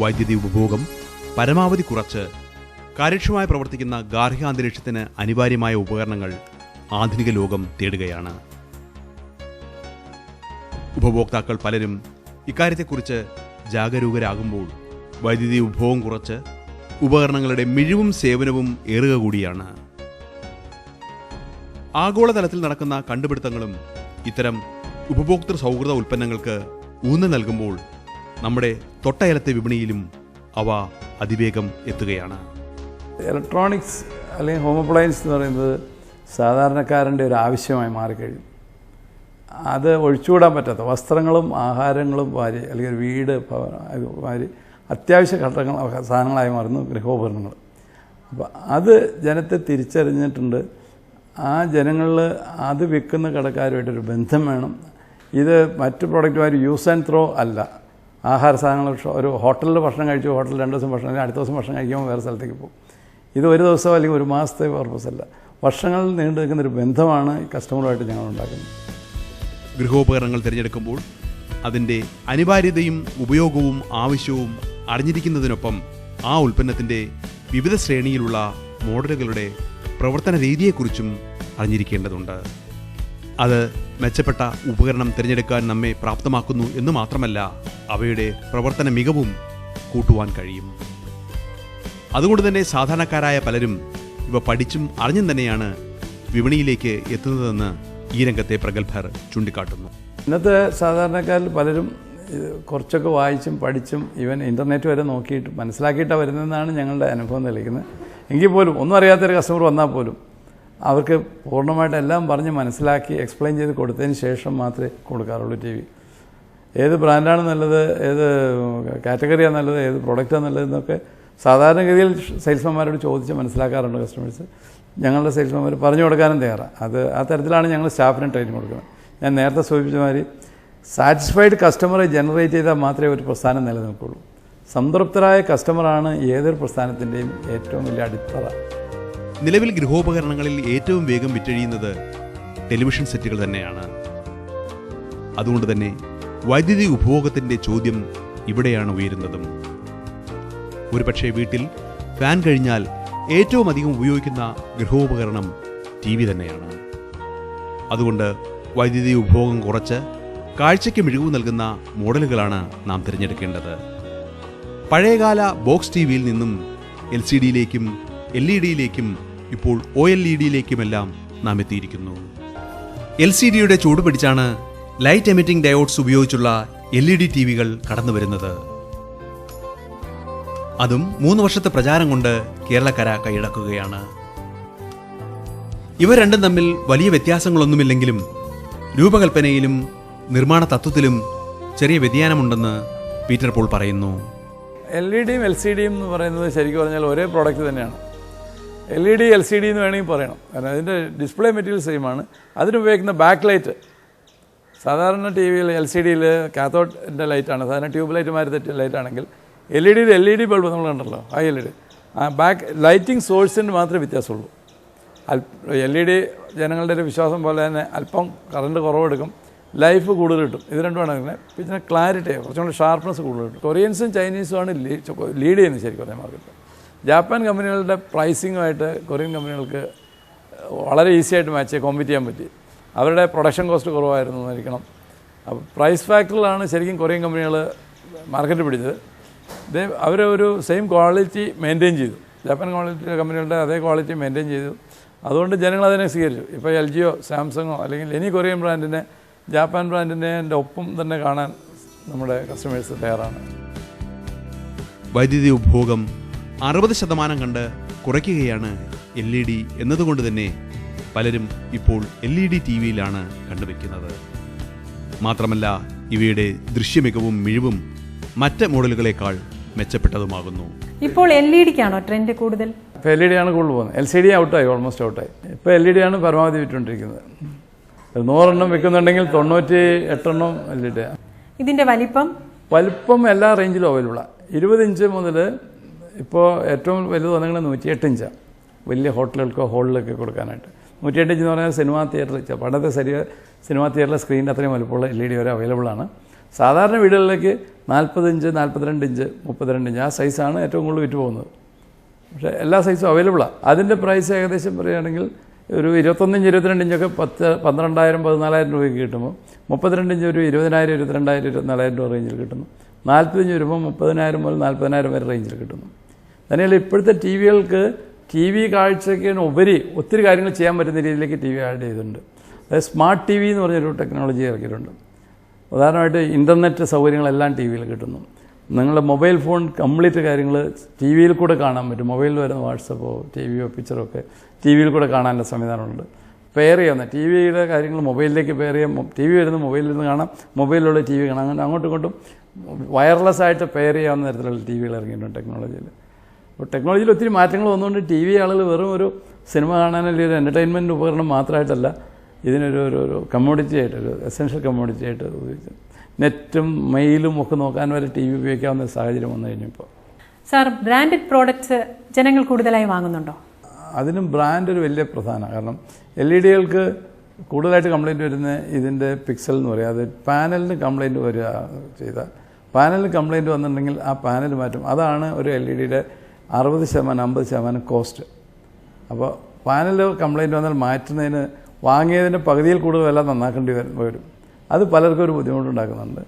വൈദ്യുതി ഉപഭോഗം പരമാവധി കുറച്ച് കാര്യക്ഷമമായി പ്രവർത്തിക്കുന്ന ഗാർഹികാന്തരീക്ഷത്തിന് അനിവാര്യമായ ഉപകരണങ്ങൾ ആധുനിക ലോകം തേടുകയാണ്. ഉപഭോക്താക്കൾ പലരും ഇക്കാര്യത്തെക്കുറിച്ച് ജാഗരൂകരാകുമ്പോൾ വൈദ്യുതി ഉപഭോഗം കുറച്ച് ഉപകരണങ്ങളുടെ മിഴിവും സേവനവും ഏറുക കൂടിയാണ്. ആഗോളതലത്തിൽ നടക്കുന്ന കണ്ടുപിടുത്തങ്ങളും ഇത്തരം ഉപഭോക്തൃ സൗഹൃദ ഉൽപ്പന്നങ്ങൾക്ക് ഊന്നൽ നൽകുമ്പോൾ നമ്മുടെ തൊട്ടയലത്തെ വിപണിയിലും അവ അതിവേഗം എത്തുകയാണ്. ഇലക്ട്രോണിക്സ് അല്ലെങ്കിൽ ഹോം അപ്ലയൻസ് എന്ന് പറയുന്നത് സാധാരണക്കാരന്റെ ഒരു ആവശ്യമായി മാറിക്കഴിഞ്ഞു. അത് ഒഴിച്ചുകൂടാൻ പറ്റാത്ത വസ്ത്രങ്ങളും ആഹാരങ്ങളും വാരി അല്ലെങ്കിൽ ഒരു വീട് വാരി അത്യാവശ്യ ഘട്ടങ്ങൾ സാധനങ്ങളായി മാറുന്നു ഗൃഹോപകരണങ്ങൾ. അപ്പോൾ അത് ജനത്തെ തിരിച്ചറിഞ്ഞിട്ടുണ്ട്. ആ ജനങ്ങളിൽ അത് വിൽക്കുന്ന കടക്കാരുമായിട്ടൊരു ബന്ധം വേണം. ഇത് മറ്റ് പ്രോഡക്റ്റുമാർ യൂസ് ആൻഡ് ത്രോ അല്ല. ആഹാര സാധനങ്ങൾ ഒരു ഹോട്ടലിൽ ഭക്ഷണം കഴിച്ചു ഹോട്ടലിൽ രണ്ട് ദിവസം ഭക്ഷണം അടുത്ത ദിവസം ഭക്ഷണം കഴിക്കുമ്പോൾ വേറെ സ്ഥലത്തേക്ക് പോകും. ഇത് ഒരു ദിവസം അല്ലെങ്കിൽ ഒരു മാസത്തെ പർപ്പസ് അല്ല വർഷങ്ങൾ നീണ്ടു നിൽക്കുന്ന ഒരു ബന്ധമാണ് കസ്റ്റമറുമായിട്ട് ഞങ്ങൾ ഉണ്ടാക്കുന്നത്. ഗൃഹോപകരണങ്ങൾ തിരഞ്ഞെടുക്കുമ്പോൾ അതിന്റെ അനിവാര്യതയും ഉപയോഗവും ആവശ്യവും അറിഞ്ഞിരിക്കുന്നതിനൊപ്പം ആ ഉൽപ്പന്നത്തിന്റെ വിവിധ ശ്രേണിയിലുള്ള മോഡലുകളുടെ പ്രവർത്തന രീതിയെക്കുറിച്ചും അറിഞ്ഞിരിക്കേണ്ടതുണ്ട്. അത് മെച്ചപ്പെട്ട ഉപകരണം തിരഞ്ഞെടുക്കാൻ നമ്മെ പ്രാപ്തമാക്കുന്നു എന്ന് മാത്രമല്ല അവയുടെ പ്രവർത്തന മികവും കൂട്ടുവാൻ കഴിയും. അതുകൊണ്ട് തന്നെ സാധാരണക്കാരായ പലരും ഇവ പഠിച്ചും അറിഞ്ഞും തന്നെയാണ് വിപണിയിലേക്ക് എത്തുന്നതെന്ന് ഈ രംഗത്തെ പ്രഗത്ഭർ ചൂണ്ടിക്കാട്ടുന്നു. ഇന്നത്തെ സാധാരണക്കാരിൽ പലരും കുറച്ചൊക്കെ വായിച്ചും പഠിച്ചും ഇവൻ ഇന്റർനെറ്റ് വരെ നോക്കിയിട്ട് മനസ്സിലാക്കിയിട്ടാണ് വരുന്നതെന്നാണ് ഞങ്ങളുടെ അനുഭവം തെളിയിക്കുന്നത്. എങ്കിൽ പോലും ഒന്നും അറിയാത്തൊരു കസ്റ്റമർ വന്നാൽ പോലും അവർക്ക് പൂർണമായിട്ട് എല്ലാം പറഞ്ഞ് മനസ്സിലാക്കി എക്സ്പ്ലെയിൻ ചെയ്ത് കൊടുത്തതിന് ശേഷം മാത്രമേ കൊടുക്കാറുള്ളൂ ടി വി. ഏത് ബ്രാൻഡാണ് നല്ലത് ഏത് കാറ്റഗറിയാണ് നല്ലത് ഏത് പ്രൊഡക്റ്റാണ് നല്ലത് എന്നൊക്കെ സാധാരണഗതിയിൽ സെയിൽസ്മാൻമാരോട് ചോദിച്ച് മനസ്സിലാക്കാറുണ്ട് കസ്റ്റമേഴ്സ് ഞങ്ങളുടെ സെയിൽസ്മാൻമാർ പറഞ്ഞു കൊടുക്കാനും തയ്യാറാണ് അത് ആ തരത്തിലാണ് ഞങ്ങൾ സ്റ്റാഫിന് ട്രെയിനിങ് കൊടുക്കുന്നത്. ഞാൻ നേരത്തെ സൂചിപ്പിച്ച മാതിരി സാറ്റിസ്ഫൈഡ് കസ്റ്റമറെ ജനറേറ്റ് ചെയ്താൽ മാത്രമേ ഒരു പ്രസ്ഥാനം നിലനിൽക്കുള്ളൂ. സംതൃപ്തരായ കസ്റ്റമറാണ് ഏതൊരു പ്രസ്ഥാനത്തിന്റെയും ഏറ്റവും വലിയ അടിത്തറ. നിലവിൽ ഗൃഹോപകരണങ്ങളിൽ ഏറ്റവും വേഗം വിറ്റഴിയുന്നത് ടെലിവിഷൻ സെറ്റുകൾ തന്നെയാണ്. അതുകൊണ്ട് തന്നെ വൈദ്യുതി ഉപഭോഗത്തിന്റെ ചോദ്യം ഇവിടെയാണ് ഉയരുന്നതും. ഒരുപക്ഷെ വീട്ടിൽ ഫാൻ കഴിഞ്ഞാൽ ഏറ്റവും അധികം ഉപയോഗിക്കുന്ന ഗൃഹോപകരണം ടി വി തന്നെയാണ്. അതുകൊണ്ട് വൈദ്യുതി ഉപഭോഗം കുറച്ച് കാഴ്ചയ്ക്ക് മിഴിവ് നൽകുന്ന മോഡലുകളാണ് നാം തിരഞ്ഞെടുക്കേണ്ടത്. പഴയകാല ബോക്സ് ടി വിയിൽ നിന്നും എൽ സി ഡിയിലേക്കും എൽ ഇ ഡിയിലേക്കും ഇപ്പോൾ ഒ എൽ ഇ ഡിയിലേക്കുമെല്ലാം നാം എത്തിയിരിക്കുന്നു എൽ സി ഡിയുടെ ചൂട് പിടിച്ചാണ് ലൈറ്റ് എമിറ്റിംഗ് ഡയോഡ്സ് ഉപയോഗിച്ചുള്ള എൽ ഇ ഡി ടി വികൾ കടന്നു വരുന്നത് അതും മൂന്ന് വർഷത്തെ പ്രചാരം കൊണ്ട് കേരളക്കര കൈയടക്കുകയാണ്. ഇവ രണ്ടും തമ്മിൽ വലിയ വ്യത്യാസങ്ങളൊന്നുമില്ലെങ്കിലും രൂപകൽപ്പനയിലും നിർമ്മാണ തത്വത്തിലും ചെറിയ വ്യതിയാനമുണ്ടെന്ന് പീറ്റർ പോൾ പറയുന്നു. എൽ ഇ ഡിയും എൽ സി ഡിയും എന്ന് പറയുന്നത് ശരിക്കും പറഞ്ഞാൽ ഒരേ പ്രോഡക്റ്റ് തന്നെയാണ്. L E D L C D എന്ന് വേണമെങ്കിൽ പറയണം. കാരണം അതിന്റെ ഡിസ്പ്ലേ മെറ്റീരിയൽ സെയിമാണ് അതിനുപയോഗിക്കുന്ന ബാക്ക് ലൈറ്റ് സാധാരണ ടി വിയിൽ എൽ സി ഡിയിൽ കാത്തോഡിന്റെ ലൈറ്റാണ് സാധാരണ ട്യൂബ് ലൈറ്റ് മാറി തെറ്റിയ ലൈറ്റാണെങ്കിൽ എൽ ഇ ഡിയിൽ എൽ ഇ ഡി ബൾബ് നമ്മൾ കണ്ടല്ലോ ആ എൽ ഇ ഡി ആ ബാക്ക് ലൈറ്റിംഗ് സോഴ്സിന് മാത്രമേ വ്യത്യാസമുള്ളൂ. എൽ ഇ ഡി ജനങ്ങളുടെ ഒരു വിശ്വാസം പോലെ തന്നെ അല്പം കറണ്ട് കുറവെടുക്കും. ലൈഫ് കൂടുതൽ കിട്ടും. ഇത് രണ്ടുമാണ് അങ്ങനെ. പിന്നെ ക്ലാരിറ്റി കുറച്ചും കൂടി ഷാർപ്നെസ് കൂടുതൽ കിട്ടും. കൊറിയൻസും ചൈനീസുമാണ് ലീഡ് ചെയ്യുന്നത് ശരിക്കും പറഞ്ഞാൽ മാർക്കറ്റ് ജാപ്പാൻ കമ്പനികളുടെ പ്രൈസിങ്ങുമായിട്ട് കൊറിയൻ കമ്പനികൾക്ക് വളരെ ഈസി ആയിട്ട് മാച്ച് കോമ്പീറ്റ് ചെയ്യാൻ പറ്റി. അവരുടെ പ്രൊഡക്ഷൻ കോസ്റ്റ് കുറവായിരുന്നു എന്നായിരിക്കണം. അപ്പോൾ പ്രൈസ് ഫാക്ടറിലാണ് ശരിക്കും കൊറിയൻ കമ്പനികൾ മാർക്കറ്റ് പിടിച്ചത്. ഇതേ അവർ ഒരു സെയിം ക്വാളിറ്റി മെയിന്റെയിൻ ചെയ്തു. ജാപ്പാൻ ക്വാളിറ്റി കമ്പനികളുടെ അതേ ക്വാളിറ്റി മെയിന്റെയിൻ ചെയ്തു. അതുകൊണ്ട് ജനങ്ങൾ അതിനെ സ്വീകരിച്ചു. ഇപ്പോൾ എൽ ജിയോ സാംസങ്ങോ അല്ലെങ്കിൽ എനി കൊറിയൻ ബ്രാൻഡിനെ ജാപ്പാൻ ബ്രാൻഡിനെ ഒപ്പം തന്നെ കാണാൻ നമ്മുടെ കസ്റ്റമേഴ്സ് തയ്യാറാണ്. വൈദ്യുതി ഉപഭോഗം അറുപത് ശതമാനം കണ്ട് കുറയ്ക്കുകയാണ് എൽ ഇ ഡി എന്നതുകൊണ്ട് തന്നെ പലരും ഇപ്പോൾ എൽ ഇ ഡി ടി വിയിലാണ് കണ്ടുവെക്കുന്നത്. മാത്രമല്ല ഇവയുടെ ദൃശ്യമികവും മിഴിവും മറ്റ് മോഡലുകളേക്കാൾ മെച്ചപ്പെട്ടതുമാകുന്നു. ഇപ്പോൾ എൽ ഇ ഡിക്കാണോ ട്രെൻഡ് കൂടുതൽ? ഇപ്പോൾ എൽ ഇ ഡി ആണ് കൂടുതൽ പോകുന്നത്. എൽ സി ഡി ഔട്ടായി ഓൾമോസ്റ്റ് ഔട്ടായി. ഇപ്പോൾ എൽ ഇ ഡി ആണ് പരമാവധി വിറ്റുകൊണ്ടിരിക്കുന്നത്. നൂറെണ്ണം വിൽക്കുന്നുണ്ടെങ്കിൽ തൊണ്ണൂറ്റി എട്ടെണ്ണം എൽ ഇ ഡി ഇതിന്റെ വലിപ്പം? വലിപ്പം എല്ലാ റേഞ്ചിലും അവൈലബിളാണ് ഇരുപത് ഇഞ്ച് മുതൽ ഇപ്പോൾ ഏറ്റവും വലുത് വന്നെങ്കിൽ നൂറ്റിയെട്ട് ഇഞ്ചാണ് വലിയ ഹോട്ടലുകൾക്കോ ഹോളിലൊക്കെ കൊടുക്കാനായിട്ട്. നൂറ്റിയെട്ട് ഇഞ്ച് എന്ന് പറഞ്ഞാൽ സിനിമാ തിയേറ്റർ പണ്ടത്തെ ശരി സിനിമാ തിയേറ്ററിലെ സ്ക്രീനിന്റെ അത്രയും വലുപ്പമുള്ള എൽ ഇ ഡി വരെ അവൈലബിൾ ആണ്. സാധാരണ വീടുകളിലേക്ക് നാൽപ്പത് ഇഞ്ച് നാൽപ്പത്തിരണ്ട് ഇഞ്ച് മുപ്പത്തിരണ്ട് ഇഞ്ച് ആ സൈസാണ് ഏറ്റവും കൂടുതൽ വിറ്റ് പോകുന്നത്. പക്ഷേ എല്ലാ സൈസും അവൈലബിളാണ് അതിന്റെ പ്രൈസ് ഏകദേശം പറയുകയാണെങ്കിൽ ഒരു ഇരുപത്തൊന്നിഞ്ച് ഇരുപത്തിരണ്ട് ഇഞ്ചൊക്കെ പത്ത് പന്ത്രണ്ടായിരം പതിനാലായിരം രൂപയ്ക്ക് കിട്ടുമ്പോൾ മുപ്പത്തിരണ്ട് ഇഞ്ച് ഒരു ഇരുപതിനായിരം ഇരുപത്തിരണ്ടായിരം ഇരുപത്തിനാലായിരം രൂപ റേഞ്ചിൽ കിട്ടുന്നു. നാൽപ്പത്തഞ്ച് വരുമ്പോൾ മുപ്പതിനായിരം മുതൽ നാൽപ്പതിനായിരം വരെ റേഞ്ചിൽ കിട്ടുന്നു. തന്നെയല്ല ഇപ്പോഴത്തെ ടി വികൾക്ക് ടി വി കാഴ്ചയ്ക്ക് ഉപരി ഒത്തിരി കാര്യങ്ങൾ ചെയ്യാൻ പറ്റുന്ന രീതിയിലേക്ക് ടി വി ആഡ് ചെയ്തിട്ടുണ്ട്. അതായത് സ്മാർട്ട് ടി വി എന്ന് പറഞ്ഞൊരു ടെക്നോളജി ഇറക്കിയിട്ടുണ്ട്. ഉദാഹരണമായിട്ട് ഇന്റർനെറ്റ് സൗകര്യങ്ങളെല്ലാം ടി വിയിൽ കിട്ടുന്നു. നിങ്ങളുടെ മൊബൈൽ ഫോൺ കംപ്ലീറ്റ് കാര്യങ്ങൾ ടി വിയിൽ കൂടെ കാണാൻ പറ്റും. മൊബൈലിൽ വരുന്ന വാട്സപ്പോ ടി വിയോ പിക്ചറോ ഒക്കെ ടി വിയിൽ കൂടെ കാണാനുള്ള സംവിധാനമുണ്ട്. പെയർ ചെയ്യാവുന്ന ടി വിയുടെ കാര്യങ്ങൾ മൊബൈലിലേക്ക് പെയർ ചെയ്യാം. ടി വി വരുന്ന മൊബൈലിൽ നിന്ന് കാണാം. മൊബൈലിലുള്ള ടി വി കാണാം. അങ്ങനെ അങ്ങോട്ടും ഇങ്ങോട്ടും വയർലെസ് ആയിട്ട് പെയർ ചെയ്യാവുന്ന തരത്തിലുള്ള ടി വികൾ ഇറങ്ങിയിട്ടുണ്ട് ടെക്നോളജിയിൽ. ടെക്നോളജിയിൽ ഒത്തിരി മാറ്റങ്ങൾ വന്നുകൊണ്ട് ടി വി ആളുകൾ വെറും ഒരു സിനിമ കാണാനല്ലേ ഒരു എന്റർടൈൻമെന്റ് ഉപകരണം മാത്രമായിട്ടല്ല ഇതിനൊരു ഒരു ഒരു കമ്മോഡിറ്റി ആയിട്ട് ഒരു എസെൻഷ്യൽ കമ്മോഡിറ്റി ആയിട്ട് ഉപയോഗിച്ചു. നെറ്റും മെയിലും ഒക്കെ നോക്കാൻ വരെ ടി വി ഉപയോഗിക്കാവുന്ന സാഹചര്യം വന്നു കഴിഞ്ഞപ്പോൾ സാർ ബ്രാൻഡഡ് പ്രോഡക്റ്റ്സ് ജനങ്ങൾ കൂടുതലായി വാങ്ങുന്നുണ്ടോ? അതിനും ബ്രാൻഡ് ഒരു വലിയ പ്രധാന കാരണം എൽ ഇ ഡികൾക്ക് കൂടുതലായിട്ട് കംപ്ലൈന്റ് വരുന്ന ഇതിന്റെ പിക്സൽ എന്ന് പറയുക അത് പാനലിന് കംപ്ലൈന്റ് വരിക ചെയ്താൽ പാനലിന് കംപ്ലൈന്റ് വന്നിട്ടുണ്ടെങ്കിൽ ആ പാനൽ മാറ്റും. അതാണ് ഒരു എൽ ഇ ഡിയുടെ അറുപത് ശതമാനം അമ്പത് ശതമാനം കോസ്റ്റ്. അപ്പോൾ പാനൽ കംപ്ലൈന്റ് വന്നാൽ മാറ്റുന്നതിന് വാങ്ങിയതിന്റെ പകുതിയിൽ കൂടുതൽ വില നന്നാക്കേണ്ടി വരും അത് പലർക്കും ഒരു ബുദ്ധിമുട്ടുണ്ടാക്കുന്നുണ്ട്.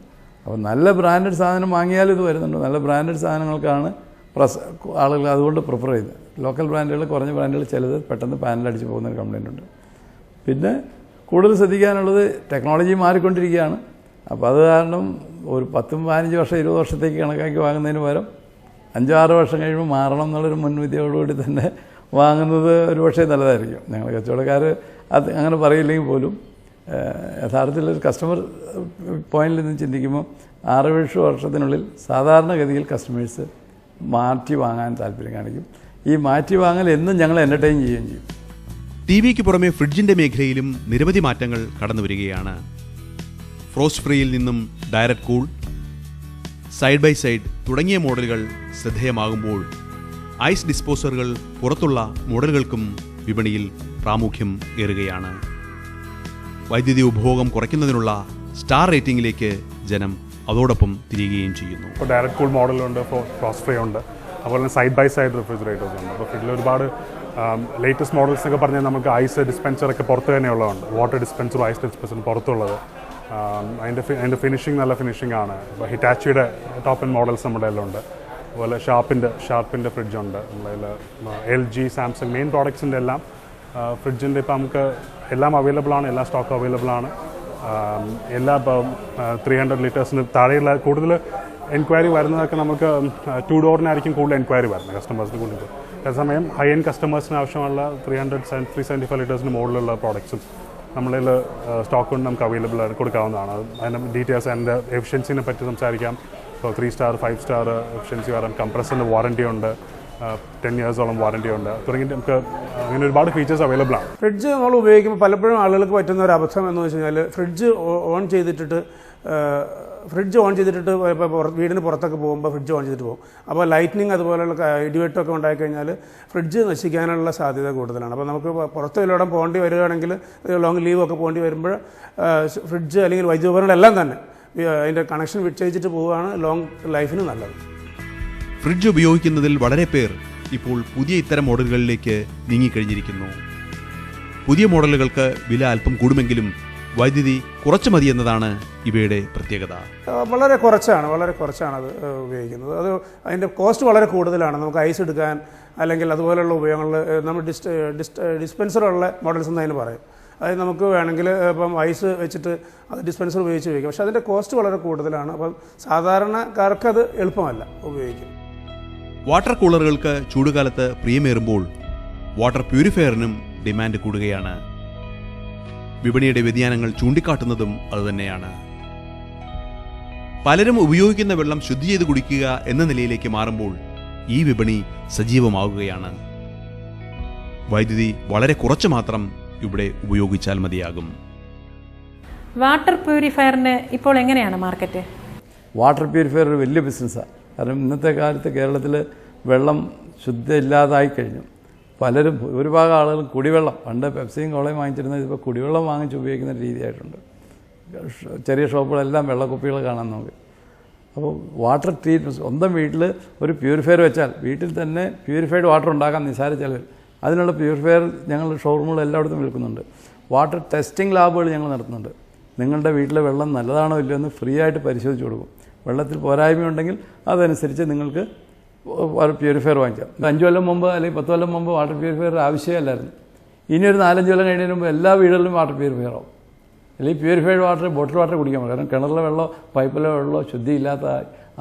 അപ്പോൾ നല്ല ബ്രാൻഡഡ് സാധനം വാങ്ങിയാലും ഇത് വരുന്നുണ്ട്. നല്ല ബ്രാൻഡഡ് സാധനങ്ങൾക്കാണ് പ്രസ് ആളുകൾ അതുകൊണ്ട് പ്രിഫർ ചെയ്യുന്നത്. ലോക്കൽ ബ്രാൻഡുകൾ കുറഞ്ഞ ബ്രാൻഡുകൾ ചിലത് പെട്ടെന്ന് പാനലടിച്ച് പോകുന്ന ഒരു കംപ്ലൈന്റ് ഉണ്ട്. പിന്നെ കൂടുതൽ ശ്രദ്ധിക്കാനുള്ളത് ടെക്നോളജി മാറിക്കൊണ്ടിരിക്കുകയാണ്. അപ്പോൾ അത് കാരണം ഒരു പത്തും പതിനഞ്ച് വർഷം ഇരുപത് വർഷത്തേക്ക് കണക്കാക്കി വാങ്ങുന്നതിന് പകരം അഞ്ചോ ആറ് വർഷം കഴിയുമ്പോൾ മാറണം എന്നുള്ളൊരു മുൻവിധിയോടുകൂടി തന്നെ വാങ്ങുന്നത് ഒരു പക്ഷേ നല്ലതായിരിക്കും. ഞങ്ങൾ കച്ചവടക്കാർ അത് അങ്ങനെ പറയില്ലെങ്കിൽ പോലും യഥാർത്ഥത്തിൽ ഒരു കസ്റ്റമർ പോയിന്റിൽ നിന്ന് ചിന്തിക്കുമ്പോൾ ആറ് ഏഴ് വർഷത്തിനുള്ളിൽ സാധാരണഗതിയിൽ കസ്റ്റമേഴ്സ് മാറ്റി വാങ്ങാൻ താല്പര്യം കാണിക്കും. ഈ മാറ്റി വാങ്ങൽ എന്നും ഞങ്ങൾ എന്റർടൈൻ ചെയ്യുകയും ചെയ്യും. ടി വിക്ക് പുറമെ ഫ്രിഡ്ജിന്റെ മേഖലയിലും നിരവധി മാറ്റങ്ങൾ കടന്നു വരികയാണ് ഫ്രോസ്റ്റ് ഫ്രീയിൽ നിന്നും direct cool side by side തുടങ്ങിയ മോഡലുകൾ ശ്രദ്ധേയമാകുമ്പോൾ ഐസ് ഡിസ്പോസറുകൾ പുറത്തുള്ള മോഡലുകൾക്കും വിപണിയിൽ പ്രാമുഖ്യം ഏറുകയാണ്. വൈദ്യുതി ഉപഭോഗം കുറയ്ക്കുന്നതിനുള്ള സ്റ്റാർ റേറ്റിംഗിലേക്ക് ജനം അതോടൊപ്പം തിരിയുകയും ചെയ്യുന്നു. ഡയറക്റ്റ് കൂൾ മോഡലുണ്ട് ഫ്രോസ്റ്റ് ഫ്രീ ഉണ്ട് അതുപോലെ തന്നെ സൈഡ് ബൈ സൈഡ് റെഫ്രിജറേറ്റേഴ്സ് ഉണ്ട്. അപ്പോൾ ഇതിൽ ഒരുപാട് ലേറ്റസ്റ്റ് മോഡൽസ് ഒക്കെ പറഞ്ഞാൽ നമുക്ക് ഐസ് ഡിസ്പെൻസർ ഒക്കെ പുറത്ത് തന്നെയുള്ളതുണ്ട് വാട്ടർ ഡിസ്പെൻസറും ഐസ് ഡിസ്പെൻസറും പുറത്തുള്ളത്. അതിന്റെ അതിന്റെ ഫിനിഷിംഗ് നല്ല ഫിനിഷിങ് ആണ്. ഇപ്പോൾ ഹിറ്റാച്ചിയുടെ ടോപ്പ് എൻ മോഡൽസ് നമ്മുടെ ഉണ്ട് അതുപോലെ ഷാർപ്പിന്റെ ഷാർപ്പിന്റെ ഫ്രിഡ്ജുണ്ട് നമ്മുടെ കയ്യിൽ എൽ ജി സാംസങ് മെയിൻ പ്രോഡക്ട്സിന്റെ എല്ലാം ഫ്രിഡ്ജിന്റെ ഇപ്പോൾ നമുക്ക് എല്ലാം അവൈലബിൾ ആണ്. എല്ലാ സ്റ്റോക്കും അവൈലബിൾ ആണ്. എല്ലാ ഇപ്പം ത്രീ ഹൺഡ്രഡ് ലിറ്റേഴ്സിന് താഴെയുള്ള കൂടുതൽ എൻക്വയറി വരുന്നതൊക്കെ നമുക്ക് ടു ഡോറിനായിരിക്കും കൂടുതൽ എൻക്വയറി വരുന്നത് കസ്റ്റമേഴ്സിന് കൂടുതൽ. അതേസമയം ഹൈ എൻ കസ്റ്റമേഴ്സിന് ആവശ്യമുള്ള three hundred seven three seventy five ലിറ്റേഴ്സിന് മുകളിലുള്ള പ്രോഡക്ട്സും നമ്മളിൽ സ്റ്റോക്ക് കൊണ്ട് നമുക്ക് അവൈലബിൾ ആണ് കൊടുക്കാവുന്നതാണ്. അത് അതിന്റെ ഡീറ്റെയിൽസ് അതിന്റെ എഫിഷ്യൻസിനെ പറ്റി സംസാരിക്കാം. ഇപ്പോൾ three star five star efficiency വരാം കംപ്രസറിന്റെ വാറണ്ടി ഉണ്ട്. ടെൻ ഇയേഴ്സോളം വാറണ്ടി ഉണ്ട്. തുടങ്ങി നമുക്ക് അങ്ങനെ ഒരുപാട് ഫീച്ചേഴ്സ് അവൈലബിൾ ആണ്. ഫ്രിഡ്ജ് നമ്മൾ ഉപയോഗിക്കുമ്പോൾ പലപ്പോഴും ആളുകൾക്ക് പറ്റുന്ന ഒരു അബദ്ധം എന്ന് വെച്ച് കഴിഞ്ഞാൽ ഫ്രിഡ്ജ് ഓൺ ചെയ്തിട്ടിട്ട് ഫ്രിഡ്ജ് ഓൺ ചെയ്തിട്ട് വീടിന് പുറത്തൊക്കെ പോകുമ്പോൾ ഫ്രിഡ്ജ് ഓൺ ചെയ്തിട്ട് പോകും. അപ്പോൾ ലൈറ്റ്നിങ് അതുപോലെയുള്ള ഇടിവെട്ടൊക്കെ ഉണ്ടായിക്കഴിഞ്ഞാൽ ഫ്രിഡ്ജ് നശിക്കാനുള്ള സാധ്യത കൂടുതലാണ്. അപ്പോൾ നമുക്ക് പ- പുറത്ത് വല്ലയിടം പോകേണ്ടി വരികയാണെങ്കിൽ ലോങ് ലീവ് ഒക്കെ പോകേണ്ടി വരുമ്പോൾ ഫ്രിഡ്ജ് അല്ലെങ്കിൽ വൈദ്യുതി ഉപകരണങ്ങളെല്ലാം തന്നെ അതിന്റെ കണക്ഷൻ വിച്ഛേദിച്ചിട്ട് പോവുകയാണ് ലോങ് ലൈഫിന് നല്ലത്. ഫ്രിഡ്ജ് ഉപയോഗിക്കുന്നതിൽ വളരെ പേർ ഇപ്പോൾ പുതിയ ഇത്തരം മോഡലുകളിലേക്ക് നീങ്ങിക്കഴിഞ്ഞിരിക്കുന്നു. പുതിയ മോഡലുകൾക്ക് വില അല്പം കൂടുമെങ്കിലും വൈദ്യുതി കുറച്ച് മതി എന്നതാണ് ഇവയുടെ പ്രത്യേകത. വളരെ കുറച്ചാണ് വളരെ കുറച്ചാണ് അത് ഉപയോഗിക്കുന്നത്. അത് അതിന്റെ കോസ്റ്റ് വളരെ കൂടുതലാണ്. നമുക്ക് ഐസ് എടുക്കാൻ അല്ലെങ്കിൽ അതുപോലെയുള്ള ഉപയോഗങ്ങളിൽ നമ്മൾ ഡിസ് ഡിസ്പെൻസറുള്ള മോഡൽസ് എന്ന് അതിന് പറയും. അതായത് നമുക്ക് വേണമെങ്കിൽ ഇപ്പം ഐസ് വെച്ചിട്ട് അത് ഡിസ്പെൻസർ ഉപയോഗിച്ച് ഉപയോഗിക്കാം. പക്ഷേ അതിന്റെ കോസ്റ്റ് വളരെ കൂടുതലാണ്. അപ്പം സാധാരണക്കാർക്ക് അത് എളുപ്പമല്ല ഉപയോഗിക്കും വാട്ടർ കൂളറുകൾക്ക് ചൂടുകാലത്ത് പ്രിയമേറുമ്പോൾ വാട്ടർ പ്യൂരിഫയറിനും ഡിമാൻഡ് കൂടുകയാണ്. വിപണിയുടെ വ്യതിയാനങ്ങൾ ചൂണ്ടിക്കാട്ടുന്നതും അതുതന്നെയാണ് പലരും ഉപയോഗിക്കുന്ന വെള്ളം ശുദ്ധി ചെയ്ത് കുടിക്കുക എന്ന നിലയിലേക്ക് മാറുമ്പോൾ ഈ വിപണി സജീവമാവുകയാണ്. വൈദ്യുതി വളരെ കുറച്ച് മാത്രം ഇവിടെ ഉപയോഗിച്ചാൽ മതിയാകും. വാട്ടർ പ്യൂരിഫയറിന് ഇപ്പോൾ എങ്ങനെയാണ് മാർക്കറ്റ്? വാട്ടർ പ്യൂരിഫയർ ഒരു വലിയ ബിസിനസ്സാണ് കാരണം ഇന്നത്തെ കാലത്ത് കേരളത്തിൽ വെള്ളം ശുദ്ധമില്ലാതായി കഴിഞ്ഞു. പലരും ഭൂരിഭാഗം ആളുകളും കുടിവെള്ളം പണ്ട് പെപ്സിയും കോളയും വാങ്ങിച്ചിരുന്നത് ഇപ്പോൾ കുടിവെള്ളം വാങ്ങിച്ച് ഉപയോഗിക്കുന്ന രീതിയായിട്ടുണ്ട്. ചെറിയ ഷോപ്പുകളെല്ലാം വെള്ളക്കുപ്പികൾ കാണാൻ നമുക്ക് അപ്പോൾ വാട്ടർ ട്രീറ്റ്മെന്റ് സ്വന്തം വീട്ടിൽ ഒരു പ്യൂരിഫയർ വെച്ചാൽ വീട്ടിൽ തന്നെ പ്യൂരിഫൈഡ് വാട്ടർ ഉണ്ടാക്കാൻ നിസാര ചിലവിൽ. അതിനുള്ള പ്യൂരിഫയർ ഞങ്ങൾ ഷോറൂമുകൾ എല്ലായിടത്തും വിൽക്കുന്നുണ്ട്. വാട്ടർ ടെസ്റ്റിംഗ് ലാബുകൾ ഞങ്ങൾ നടത്തുന്നുണ്ട്. നിങ്ങളുടെ വീട്ടിലെ വെള്ളം നല്ലതാണോ ഇല്ലയോ എന്ന് ഫ്രീ ആയിട്ട് പരിശോധിച്ച് കൊടുക്കും. വെള്ളത്തിൽ പോരായ്മയുണ്ടെങ്കിൽ അതനുസരിച്ച് നിങ്ങൾക്ക് വാട്ടർ പ്യൂരിഫയർ വാങ്ങിക്കാം. അഞ്ച് കൊല്ലം മുമ്പ് അല്ലെങ്കിൽ പത്ത് കൊല്ലം മുമ്പ് വാട്ടർ പ്യൂരിഫയർ ആവശ്യമല്ലായിരുന്നു. ഇനി ഒരു നാലഞ്ച് കൊല്ലം കഴിഞ്ഞതിന് മുമ്പ് എല്ലാ വീടുകളിലും വാട്ടർ പ്യൂരിഫയർ ആവും. അല്ലെങ്കിൽ പ്യൂരിഫൈഡ് വാട്ടർ ബോട്ടിൽ വാട്ടർ കുടിക്കാൻ പറ്റും. കാരണം കിണറിലെ വെള്ളമോ പൈപ്പിലെ വെള്ളമോ ശുദ്ധിയില്ലാത്ത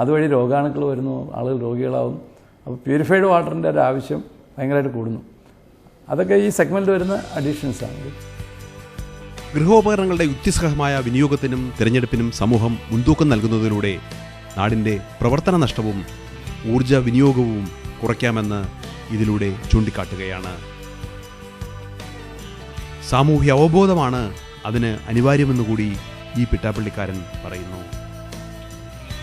അതുവഴി രോഗാണുക്കൾ വരുന്നു ആളുകൾ രോഗികളാവും. അപ്പോൾ പ്യൂരിഫൈഡ് വാട്ടറിന്റെ ഒരു ആവശ്യം ഭയങ്കരമായിട്ട് കൂടുന്നു. അതൊക്കെ ഈ സെഗ്മെന്റ് വരുന്ന അഡീഷൻസാണ് ഗൃഹോപകരണങ്ങളുടെ യുക്തിസഹമായ വിനിയോഗത്തിനും തിരഞ്ഞെടുപ്പിനും സമൂഹം മുൻതൂക്കം നൽകുന്നതിലൂടെ നാടിന്റെ പ്രവർത്തന നഷ്ടവും ഊർജ വിനിയോഗവും കുറയ്ക്കാമെന്ന് ഇതിലൂടെ ചൂണ്ടിക്കാട്ടുകയാണ്. സാമൂഹ്യ അവബോധമാണ് അതിന് അനിവാര്യമെന്ന് കൂടി ഈ പിട്ടാപ്പള്ളിക്കാരൻ പറയുന്നു.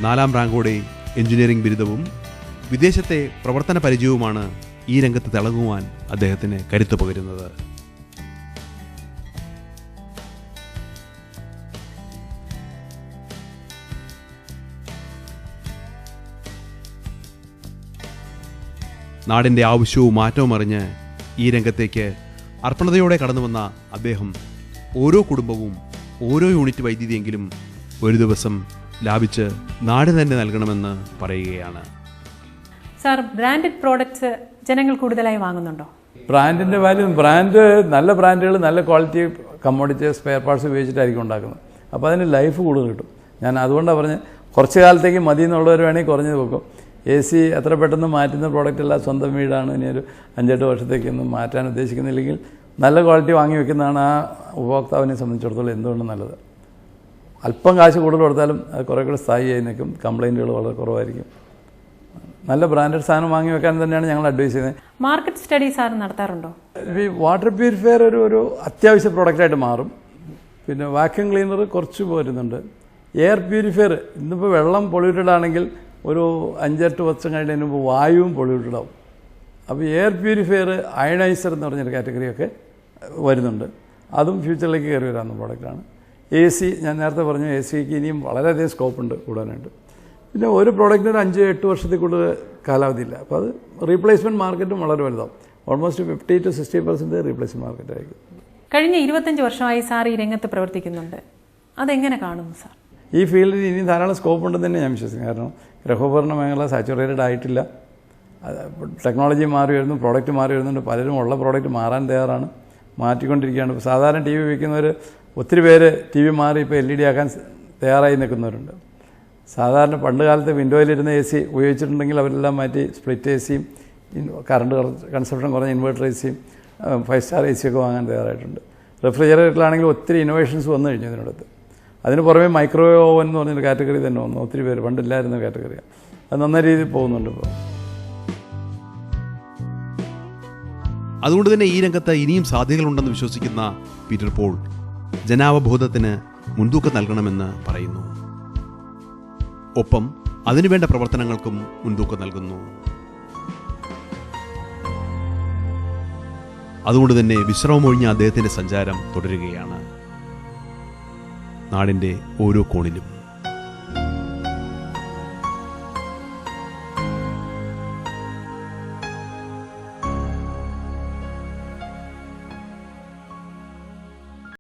നാലാം റാങ്കോടെ എഞ്ചിനീയറിംഗ് ബിരുദവും വിദേശത്തെ പ്രവർത്തന പരിചയവുമാണ് ഈ രംഗത്ത് തിളങ്ങുവാൻ അദ്ദേഹത്തിന് കരുത്തു പകരുന്നത്. നാടിന്റെ ആവശ്യവും മാറ്റവും അറിഞ്ഞ് ഈ രംഗത്തേക്ക് അർപ്പണതയോടെ കടന്നു വന്ന അദ്ദേഹം ഓരോ കുടുംബവും ഓരോ യൂണിറ്റ് വൈദ്യുതിയെങ്കിലും ഒരു ദിവസം ലാഭിച്ച് നാട് തന്നെ നൽകണമെന്ന് പറയുകയാണ്. സാർ ബ്രാൻഡഡ് പ്രോഡക്റ്റ്സ് ജനങ്ങൾ കൂടുതലായി വാങ്ങുന്നുണ്ടോ? ബ്രാൻഡിന്റെ വാല്യൂ ബ്രാൻഡ് നല്ല ബ്രാൻഡുകൾ നല്ല ക്വാളിറ്റി കമ്മോഡിറ്റി സ്പെയർ പാർട്സ് ഉപയോഗിച്ചിട്ടായിരിക്കും ഉണ്ടാക്കുന്നത്. അപ്പോൾ അതിന് ലൈഫ് കൂടുതൽ കിട്ടും. ഞാൻ അതുകൊണ്ടാണ് പറഞ്ഞത് കുറച്ച് കാലത്തേക്ക് മതി എന്നുള്ളവർ വേണമെങ്കിൽ കുറഞ്ഞത് വെക്കും. എ സി എത്ര പെട്ടെന്ന് മാറ്റുന്ന പ്രോഡക്റ്റ് അല്ല സ്വന്തം വീടാണ് ഇനി ഒരു അഞ്ചെട്ട് വർഷത്തേക്കൊന്നും മാറ്റാൻ ഉദ്ദേശിക്കുന്നില്ലെങ്കിൽ നല്ല ക്വാളിറ്റി വാങ്ങി വെക്കുന്നതാണ് ആ ഉപഭോക്താവിനെ സംബന്ധിച്ചിടത്തോളം എന്തുകൊണ്ടും നല്ലത്. അല്പം കാശ് കൂടുതൽ കൊടുത്താലും അത് കുറേ കൂടെ സ്ഥായിയായി നിൽക്കും കംപ്ലൈന്റുകൾ വളരെ കുറവായിരിക്കും. നല്ല ബ്രാൻഡഡ് സാധനം വാങ്ങി വെക്കാൻ തന്നെയാണ് ഞങ്ങൾ അഡ്വൈസ് ചെയ്യുന്നത്. മാർക്കറ്റ് സ്റ്റഡി സാർ നടത്താറുണ്ടോ? ഈ വാട്ടർ പ്യൂരിഫയർ ഒരു ഒരു അത്യാവശ്യ പ്രോഡക്റ്റായിട്ട് മാറും. പിന്നെ വാക്യൂം ക്ലീനർ കുറച്ച് പോരുന്നുണ്ട്. എയർ പ്യൂരിഫയർ ഇന്നിപ്പോൾ വെള്ളം പൊള്യൂട്ടഡ് ആണെങ്കിൽ ഒരു അഞ്ചെട്ട് വർഷം കഴിഞ്ഞതിന് മുമ്പ് വായുവും പൊള്യൂട്ടഡ് ആവും അപ്പോൾ എയർ പ്യൂരിഫയർ അയണൈസർ എന്ന് പറഞ്ഞൊരു കാറ്റഗറിയൊക്കെ വരുന്നുണ്ട്. അതും ഫ്യൂച്ചറിലേക്ക് കയറി വരാവുന്ന പ്രോഡക്റ്റാണ്. എ സി ഞാൻ നേരത്തെ പറഞ്ഞു എ സിക്ക് ഇനിയും വളരെയധികം സ്കോപ്പ് ഉണ്ട് കൂടാനായിട്ട്. പിന്നെ ഒരു പ്രോഡക്റ്റിന് അഞ്ച് എട്ട് വർഷത്തിൽ കൂടുതൽ കാലാവധിയില്ല. അപ്പോൾ അത് റീപ്ലേസ്മെന്റ് മാർക്കറ്റും വളരെ വലുതാവും. Almost fifty to sixty percent replacement മാർക്കറ്റായിരിക്കും. കഴിഞ്ഞ ഇരുപത്തഞ്ച് വർഷമായി സാർ ഈ രംഗത്ത് പ്രവർത്തിക്കുന്നുണ്ട്. അതെങ്ങനെ കാണുന്നു സാർ? ഈ ഫീൽഡിൽ ഇനി ധാരാളം സ്കോപ്പ് ഉണ്ടെന്ന് തന്നെ ഞാൻ വിശ്വസിക്കുന്നു കാരണം ഗ്രഹോപകരണ മേഖല സാച്ചുറേറ്റഡ് ആയിട്ടില്ല. ടെക്നോളജി മാറി വരുന്നു പ്രോഡക്റ്റ് മാറി വരുന്നുണ്ട്. പലരും ഉള്ള പ്രോഡക്റ്റ് മാറാൻ തയ്യാറാണ് മാറ്റിക്കൊണ്ടിരിക്കുകയാണ്. ഇപ്പോൾ സാധാരണ ടി വി വയ്ക്കുന്നവർ ഒത്തിരി പേര് ടി വി മാറി ഇപ്പോൾ എൽ ഇ ഡി ആക്കാൻ തയ്യാറായി നിൽക്കുന്നവരുണ്ട്. സാധാരണ പണ്ട് കാലത്ത് വിൻഡോയിലിരുന്ന എ സി ഉപയോഗിച്ചിട്ടുണ്ടെങ്കിൽ അവരെല്ലാം മാറ്റി സ്പ്ലിറ്റ് എ സിയും കറണ്ട് കൺസപ്ഷൻ കുറഞ്ഞ ഇൻവേർട്ടർ എ സിയും ഫൈവ് സ്റ്റാർ എ സിയൊക്കെ വാങ്ങാൻ തയ്യാറായിട്ടുണ്ട്. റെഫ്രിജറേറ്ററിലാണെങ്കിൽ ഒത്തിരി ഇന്നോവേഷൻസ് വന്നു കഴിഞ്ഞു ഇതിനടുത്ത്. അതിന് പുറമേ മൈക്രോവേവ് ഓവൻ എന്ന് പറഞ്ഞൊരു കാറ്റഗറി തന്നെ വന്നു. ഒത്തിരി പേര് പണ്ടില്ലായിരുന്ന കാറ്റഗറിയാണ് അത് നന്ന രീതിയിൽ പോകുന്നുണ്ട് ഇപ്പോൾ അതുകൊണ്ട് തന്നെ ഈ രംഗത്ത് ഇനിയും സാധ്യതകളുണ്ടെന്ന് വിശ്വസിക്കുന്ന പീറ്റർ പോൾ ജനാവബോധത്തിന് മുൻതൂക്കം നൽകണമെന്ന് പറയുന്നു. ഒപ്പം അതിനുവേണ്ട പ്രവർത്തനങ്ങൾക്കും മുൻതൂക്കം നൽകുന്നു. അതുകൊണ്ട് തന്നെ വിശ്രമമൊഴിഞ്ഞ അദ്ദേഹത്തിന്റെ സഞ്ചാരം തുടരുകയാണ്. നാടിന്റെ ഓരോ കോണിലും.